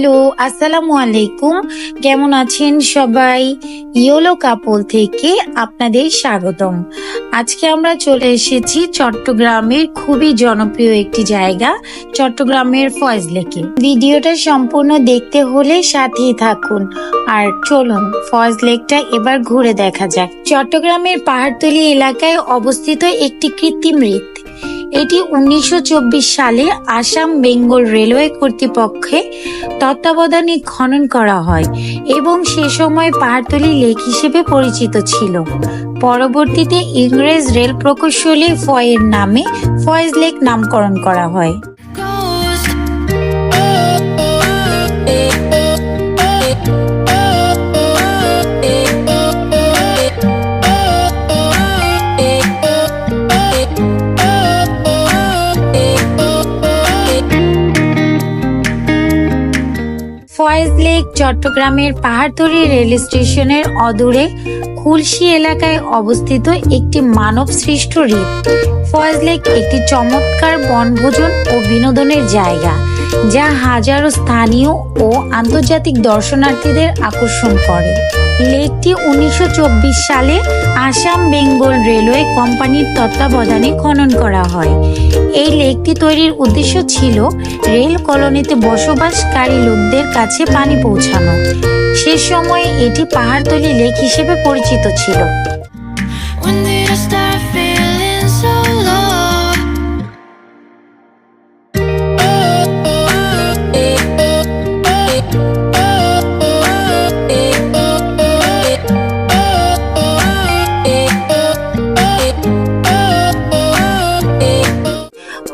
Hello, আসসালামু আলাইকুম। কেমন আছেন সবাই? ইয়োলো কাপল থেকে আপনাদের স্বাগতম। আজকে আমরা চলে এসেছি চট্টগ্রামের খুবই জনপ্রিয় একটি জায়গা, চট্টগ্রামের ফয়েজ লেকে ভিডিওটা সম্পূর্ণ দেখতে হলে সাথেই থাকুন। আর চলুন ফয়েজ লেকটা এবার ঘুরে দেখা যাক। চট্টগ্রামের পাহাড়তলি এলাকায় অবস্থিত একটি কৃত্রিম হ্রদ এটি উনিশশো চব্বিশ সালে আসাম বেঙ্গল রেলওয়ে কর্তৃপক্ষে তত্ত্বাবধানে খনন করা হয় এবং সে সময় পাহাড়তলি লেক হিসেবে পরিচিত ছিল। পরবর্তীতে ইংরেজ রেল প্রকৌশলী ফয়ের নামে ফয়েজ লেক নামকরণ করা হয়। চট্টগ্রামের পাহাড়তলি রেল স্টেশনের অদূরে খুলশি এলাকায় অবস্থিত একটি মানব সৃষ্ট হ্রদ ফয়েজ লেক একটি চমৎকার বনভোজন ও বিনোদনের জায়গা। যা হাজারো স্থানীয় ও আন্তর্জাতিক দর্শনার্থীদের আকর্ষণ করে। লেকটি উনিশশো চব্বিশ সালে আসাম বেঙ্গল রেলওয়ে কোম্পানির তত্ত্বাবধানে খনন করা হয়। এই লেকটি তৈরির উদ্দেশ্য ছিল রেল কলোনিতে বসবাসকারী লোকদের কাছে পানি পৌঁছানো। সে সময়ে এটি পাহাড়তলি লেক হিসেবে পরিচিত ছিল।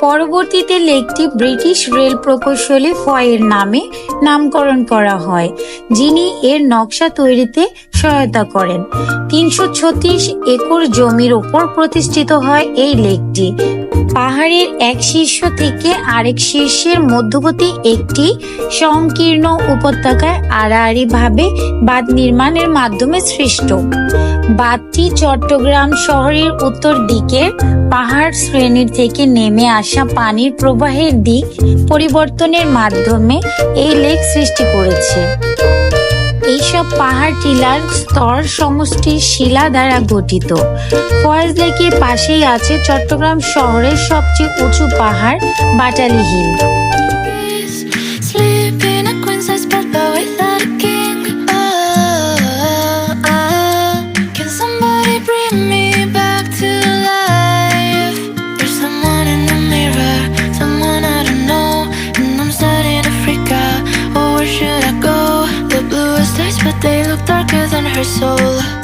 পরবর্তীতে লেকটি ব্রিটিশ রেল প্রকৌশলী ফয়ের নামে নামকরণ করা হয়। যিনি এর নকশা তৈরিতে সহায়তা করেন। তিনশো ছত্রিশ একর জমির ওপর প্রতিষ্ঠিত হয় এই লেকটি। পাহাড়ের এক শীর্ষ থেকে আরেক শীর্ষের মধ্যবর্তী একটি সংকীর্ণ উপত্যকায় আড়াআড়ি ভাবে বাঁধ নির্মাণের মাধ্যমে সৃষ্ট। বাঁধটি চট্টগ্রাম শহরের উত্তর দিকের পাহাড় শ্রেণির থেকে নেমে আসা পানির প্রবাহের দিক পরিবর্তনের মাধ্যমে এই লেক সৃষ্টি করেছে। এইসব পাহাড় টিলার স্তর সমষ্টি শিলা দ্বারা গঠিত। ফয়েজ লেকের পাশেই আছে চট্টগ্রাম শহরের সবচেয়ে উঁচু পাহাড় বাটালি হিল her soul.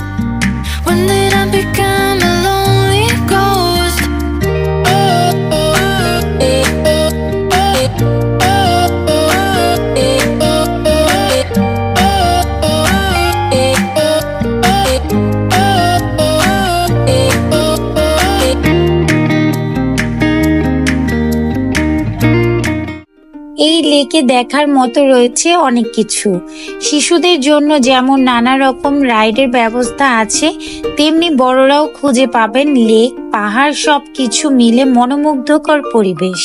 এই লেকে দেখার মতো রয়েছে অনেক কিছু। শিশুদের জন্য যেমন নানা রকম রাইডের ব্যবস্থা আছে, তেমনি বড়রাও খুঁজে পাবেন লেক, পাহাড় সব কিছু মিলে মনোমুগ্ধকর পরিবেশ।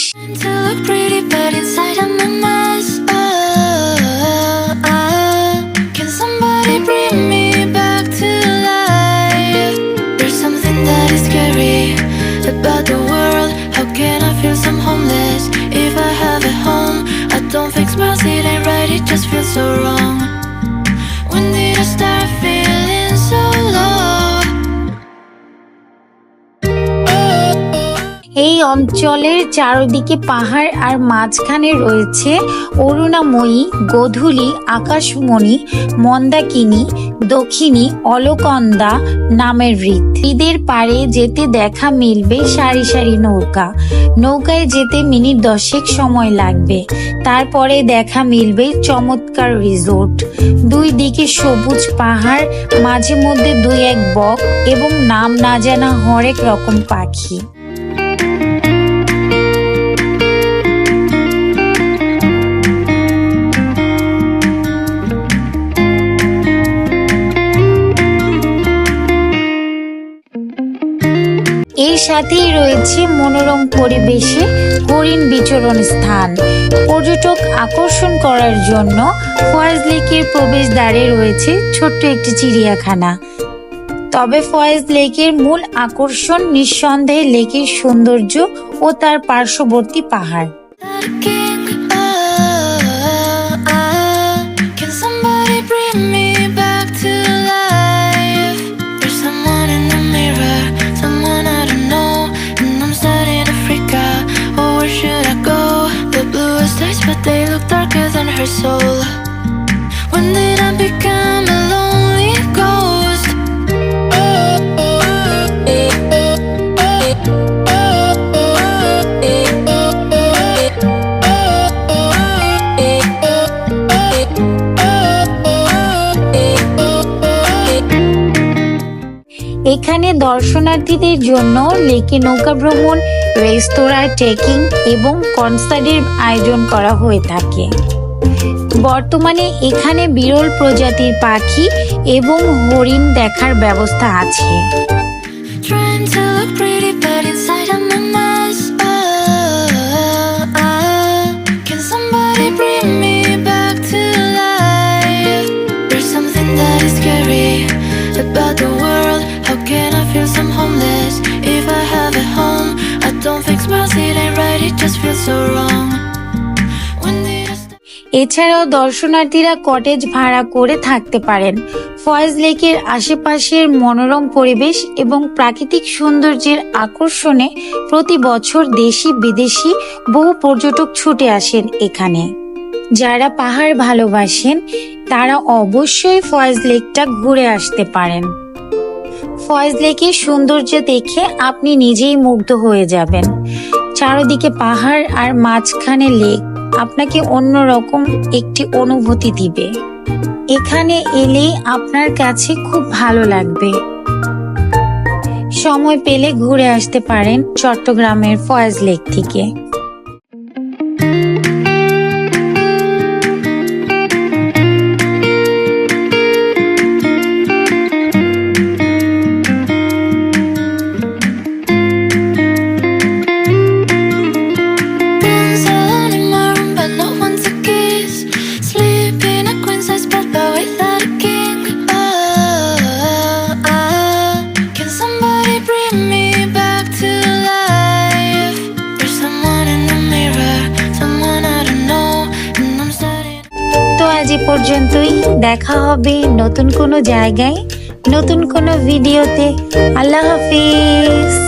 এই অঞ্চলের চারদিকে পাহাড় আর মাঝখানে রয়েছে অরুণাময়ী, গোধূলি, আকাশমণি, মন্দাকিনী, দক্ষিণী অলকন্দা নামের হ্রদ হ্রদের পাড়ে যেতে দেখা মিলবে সারি সারি নৌকা। নৌকায় যেতে মিনিট দশেক সময় লাগবে। তারপরে দেখা মিলবে চমৎকার রিসোর্ট। দুই দিকে সবুজ পাহাড়, মাঝে মধ্যে দুই এক বক এবং নাম না জানা হরেক রকম পাখি। লেকের সাথেই রয়েছে মনোরম পরিবেশে হরিণ বিচরণ স্থান। পর্যটক আকর্ষণ করার জন্য ফয়েজ লেকের প্রবেশদ্বারে রয়েছে ছোট্ট একটি চিড়িয়াখানা। তবে ফয়েজ লেকের মূল আকর্ষণ নিঃসন্দেহে লেকের সৌন্দর্য ও তার পার্শ্ববর্তী পাহাড়। দর্শনার্থীদের জন্য লেকে নৌকা ভ্রমণ রেস্তোরাঁ ট্রেকিং এবং কনসার্টের আয়োজন করা হয়ে থাকে। বর্তমানে এখানে বিরল প্রজাতির পাখি এবং হরিণ দেখার ব্যবস্থা আছে। এছাড়াও দর্শনার্থীরা কটেজ ভাড়া করে থাকতে পারেন। ফয়েজ লেকের আশেপাশের মনোরম পরিবেশ এবং প্রাকৃতিক সৌন্দর্যের আকর্ষণে প্রতি বছর দেশি বিদেশি বহু পর্যটক ছুটে আসেন এখানে। যারা পাহাড় ভালোবাসেন, তারা অবশ্যই ফয়েজ লেকটা ঘুরে আসতে পারেন। ফয়েজ লেকের সৌন্দর্য দেখে আপনি নিজেই মুগ্ধ হয়ে যাবেন। চারদিকে পাহাড় আর মাঝখানে লেক। আপনাকে অন্যরকম একটি অনুভূতি দিবে। এখানে এলে আপনার কাছে খুব ভালো লাগবে। সময় পেলে ঘুরে আসতে পারেন চট্টগ্রামের ফয়েজ লেক থেকে। পর্যন্তই দেখা হবে নতুন কোনো জায়গায় নতুন কোনো ভিডিওতে। আল্লাহ হাফিজ।